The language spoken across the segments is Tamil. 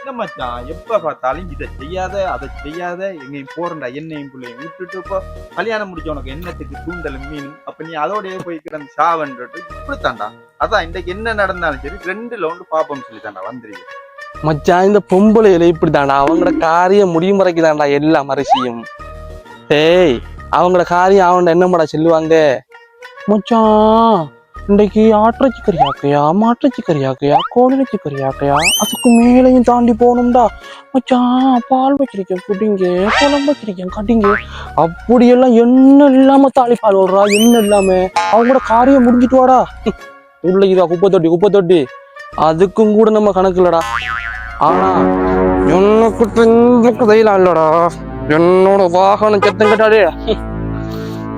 என்ன மச்சான்? எப்ப பார்த்தாலும் இதை செய்யாத அதை செய்யாத எங்கேயும் போறண்டா என்னையும் பிள்ளையும் விட்டுட்டு இப்போ கல்யாணம் முடிச்ச உனக்கு என்னத்துக்கு தூண்டல் மீன்? அப்ப நீ அதோடய போய் கிடந்து சாவன்றது இப்படித்தான்டா. அதான் இன்றைக்கு என்ன நடந்தாலும் சரி ரெண்டு லவுண்டு பாப்போம்னு சொல்லி தாண்டா மச்சான் இந்த பொம்பளையில இப்படிதான்டா. அவங்களோட காரியம் முடியும் வரைக்கும் எல்லா மரிசியும் ஏய் அவங்களோட காரியம் அவன் என்னமாடா சொல்லுவாங்க? மச்சான் இன்னைக்கு ஆட்டிறச்சி கறியாக்கையா மாட்டிறச்சி கறியாக்கையா கறி கறியாக்கையா அதுக்கு மேலையும் தாண்டி போகணும்டா. மச்சான் பால் வச்சிருக்கேன் குடிங்க குழம்பு வச்சிருக்கேன் கட்டிங்க அப்படியெல்லாம் என்ன இல்லாம தாளிப்பால் விடுறா என்ன இல்லாம? அவங்களோட காரியம் முடிஞ்சிட்டு வாடா. உள்ள இதா குப்பை தொட்டி குப்பை தொட்டி. அதுக்கும் கூட நம்ம கணக்கு இல்லடா. ஆனா எனக்கு தெரிஞ்ச இல்லடா. என்னோட வாகனம் சத்தம் கேட்டாடே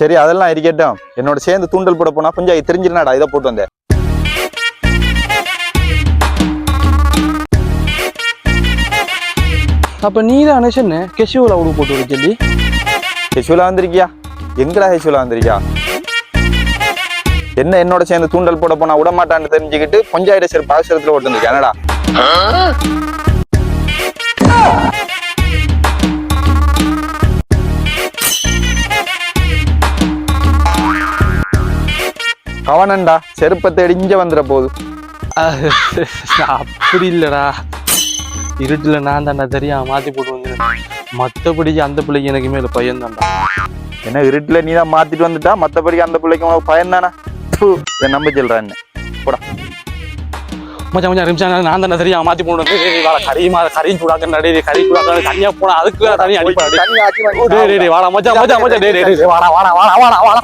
சரி அதெல்லாம் இருக்கட்டும். என்னோட சேர்ந்து தூண்டல் போட போனா கொஞ்சம் தெரிஞ்சிருந்தாடா இதை போட்டு வந்தேன். அப்ப நீ தான் சொன்ன? கெஷுவல உடு போட்டு வர சொல்லி. ஹெச்சுலா வந்திருக்கியா? எங்கடா ஹெச்சுலா வந்திருக்கியா? என்ன என்னோட சேர்ந்து தூண்டல் போட போனா விட மாட்டான்னு தெரிஞ்சுக்கிட்டு பஞ்சாயிரம் சரி பாசரத்துல ஓட்டு வந்திருக்கியா? என்னடா? கவனண்டா செருப்பத்தை இடிஞ்ச வந்துட போகுது அப்படி இல்லடா இருட்டுல நான் தான்டா தெரியாம மாத்தி போட்டு வந்து மத்தபடி அந்த பிள்ளைக்கு எனக்கு மேல பையன் தான்டா என்ன இருட்டுல நீ தான் மாத்திட்டு வந்துட்டா? மத்தபடி அந்த பிள்ளைக்கு உனக்கு பயன் தானே நம்ப சொல்றா என்ன. மச்சான் மச்சான் நிமிஷம் நான் தானே தெரியாம மாத்தி போட்டு வாடா கறியுமா கறியும் சூடாக்க டேய், கறி சூடாக்க தனியா போனா அதுக்கு தனியா அடிப்பா டேய். தண்ணி ஆத்தி ஓ, டேய் டேய், டேய், வாடா மச்சான் மச்சான் மச்சான். டேய், டேய் வாடா வாடா வாடா வாடா வாடா.